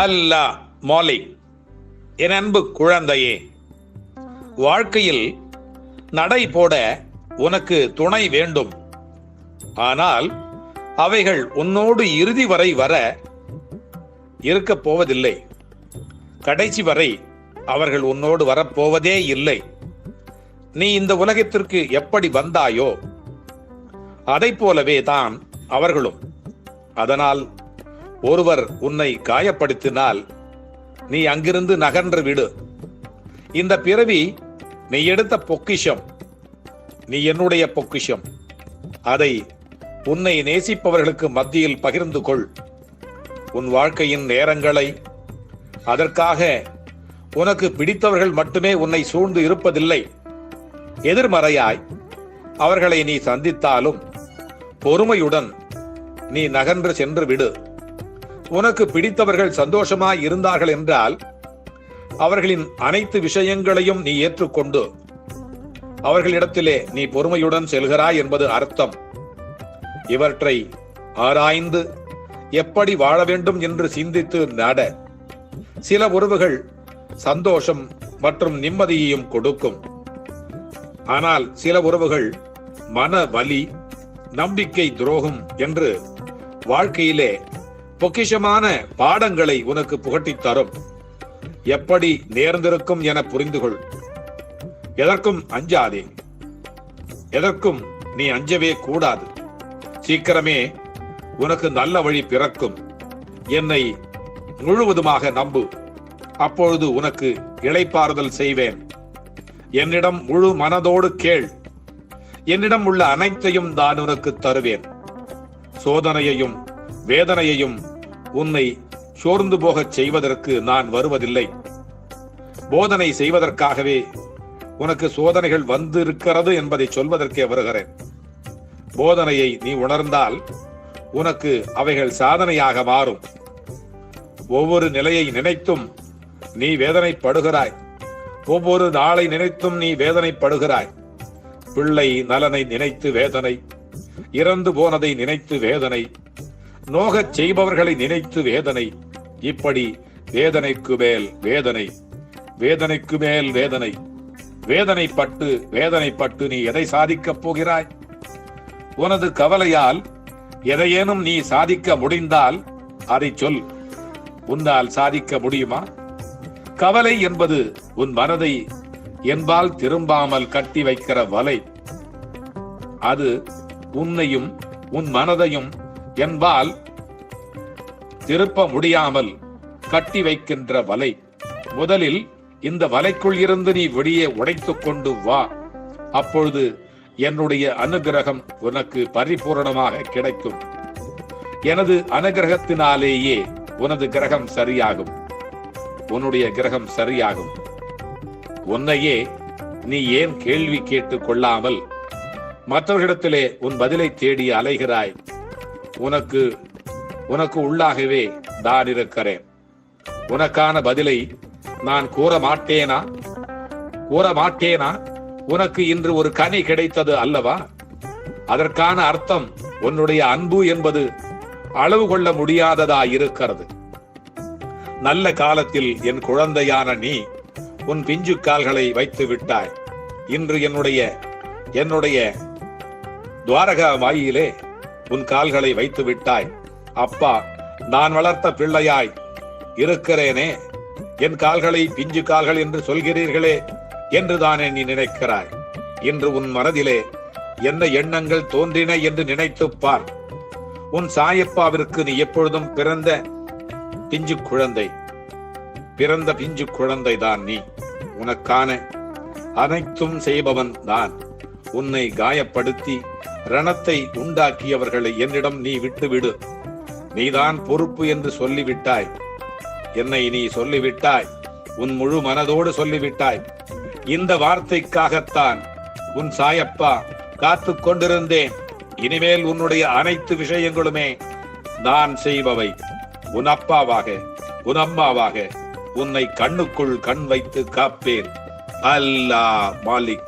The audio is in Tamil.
அல்லா மாலிக் என் அன்பு குழந்தையே வாழ்க்கையில் நடை போட உனக்கு துணை வேண்டும். ஆனால் அவைகள் உன்னோடு இறுதி வரை வர இருக்கப் போவதில்லை. கடைசி வரை அவர்கள் உன்னோடு வரப்போவதே இல்லை. நீ இந்த உலகத்திற்கு எப்படி வந்தாயோ அதைப் போலவே தான் அவர்களும். அதனால் ஒருவர் உன்னை காயப்படுத்தினால் நீ அங்கிருந்து நகன்று விடு. இந்த பிறவி நீ எடுத்த பொக்கிஷம். நீ என்னுடைய பொக்கிஷம். அதை உன்னை நேசிப்பவர்களுக்கு மத்தியில் பகிர்ந்து கொள். உன் வாழ்க்கையின் நேரங்களை அதற்காக உனக்கு பிடித்தவர்கள் மட்டுமே உன்னை சூழ்ந்து இருப்பதில்லை. எதிர்மறையாய் அவர்களை நீ சந்தித்தாலும் பொறுமையுடன் நீ நகன்று சென்று விடு. உனக்கு பிடித்தவர்கள் சந்தோஷமாய் இருந்தார்கள் என்றால் அவர்களின் அனைத்து விஷயங்களையும் நீ ஏற்றுக்கொண்டு அவர்களிடத்திலே நீ பொறுமையுடன் செல்கிறாய் என்பது அர்த்தம். இவற்றை ஆராய்ந்து எப்படி வாழ வேண்டும் என்று சிந்தித்து நட. சில உறவுகள் சந்தோஷம் மற்றும் நிம்மதியையும் கொடுக்கும். ஆனால் சில உறவுகள் மன வலி நம்பிக்கை துரோகம் என்று வாழ்க்கையிலே பொக்கிஷமான பாடங்களை உனக்கு புகட்டித் தரும். எப்படி நேர்ந்திருக்கும் என புரிந்து கொள் எதற்கும் அஞ்சாதே. எதற்கும் நீ அஞ்சவே கூடாது. சீக்கிரமே உனக்கு நல்ல வழி பிறக்கும். என்னை முழுவதுமாக நம்பு. அப்பொழுது உனக்கு இளைப்பாறுதல் செய்வேன். என்னிடம் முழு மனதோடு கேள். என்னிடம் உள்ள அனைத்தையும் நான் உனக்கு தருவேன். சோதனையையும் வேதனையையும் உன்னை சோர்ந்து போகச் செய்வதற்கு நான் வருவதில்லை. போதனை செய்வதற்காகவே உனக்கு சோதனைகள் வந்திருக்கிறது என்பதை சொல்வதற்கே வருகிறேன். போதனையை நீ உணர்ந்தால் உனக்கு அவைகள் சாதனையாக மாறும். ஒவ்வொரு நிலையை நினைத்தும் நீ வேதனைப்படுகிறாய். ஒவ்வொரு நாளை நினைத்தும் நீ வேதனைப்படுகிறாய். பிள்ளை நலனை நினைத்து வேதனை இறந்து போனதை நினைத்து வேதனை நோகச் செய்பவர்களை நினைத்து வேதனை. இப்படி வேதனைக்கு மேல் வேதனை. வேதனைக்கு மேல் வேதனை. வேதனைப்பட்டு வேதனைப்பட்டு நீ எதை சாதிக்கப் போகிறாய்? உனது கவலையால் எதையேனும் நீ சாதிக்க முடிந்தால் அதை சொல். உன்னால் சாதிக்க முடியுமா? கவலை என்பது உன் மனதை என்பால் திரும்பாமல் கட்டி வைக்கிற வலை. அது உன்னையும் உன் மனதையும் என்பால் திருப்ப முடியாமல் கட்டி வைக்கின்ற வலை. முதலில் இந்த வலைக்குள் இருந்து நீ வெளியே உடைத்துக் கொண்டு வா. அப்பொழுது என்னுடைய அனுகிரகம் உனக்கு பரிபூரணமாக கிடைக்கும். எனது அனுகிரகத்தினாலேயே உனது கிரகம் சரியாகும். உன்னுடைய கிரகம் சரியாகும். உன்னையே நீ ஏன் கேள்வி கேட்டுக் கொள்ளாமல் மற்றவர்களிடத்திலே உன் பதிலை தேடி அலைகிறாய்? உனக்கு உனக்கு உள்ளாகவே நான் இருக்கிறேன். உனக்கான பதிலை நான் கூற மாட்டேனா? கூற மாட்டேனா? உனக்கு இன்று ஒரு கனி கிடைத்தது அல்லவா? அதற்கான அர்த்தம் உன்னுடைய அன்பு என்பது அளவு கொள்ள முடியாததா இருக்கிறது. நல்ல காலத்தில் என் குழந்தையான நீ உன் பிஞ்சு கால்களை வைத்து விட்டாய். இன்று என்னுடைய என்னுடைய துவாரகா வாயிலே உன் கால்களை வைத்து விட்டாய். அப்பா நான் வளர்த்த பிள்ளையாய் இருக்கிறேனே. என் கால்களை பிஞ்சு கால்கள் என்று சொல்கிறீர்களே என்று தானே நீ நினைக்கிறாய். இன்று உன் மனதிலே என்ன எண்ணங்கள் தோன்றின என்று நினைத்துப் பார். உன் சாயப்பாவிற்கு நீ எப்பொழுதும் பிறந்த பிஞ்சு குழந்தை. பிறந்த பிஞ்சு குழந்தை தான் நீ. உனக்கான அனைத்தும் செய்பவன் தான் உன்னை காயப்படுத்தி ரணத்தை உண்டாக்கியவர்களை என்னிடம் நீ விட்டுவிடு. நீதான் பொறுப்பு என்று சொல்லிவிட்டாய். என்னை நீ சொல்லிவிட்டாய். உன் முழு மனதோடு சொல்லிவிட்டாய். இந்த வார்த்தைக்காகத்தான் உன் சாயப்பா காத்து கொண்டிருந்தேன். இனிமேல் உன்னுடைய அனைத்து விஷயங்களுமே நான் செய்பவை. உன் அப்பாவாக உன் அம்மாவாக உன்னை கண்ணுக்குள் கண் வைத்து காப்பேன். அல்லா மாலிக்.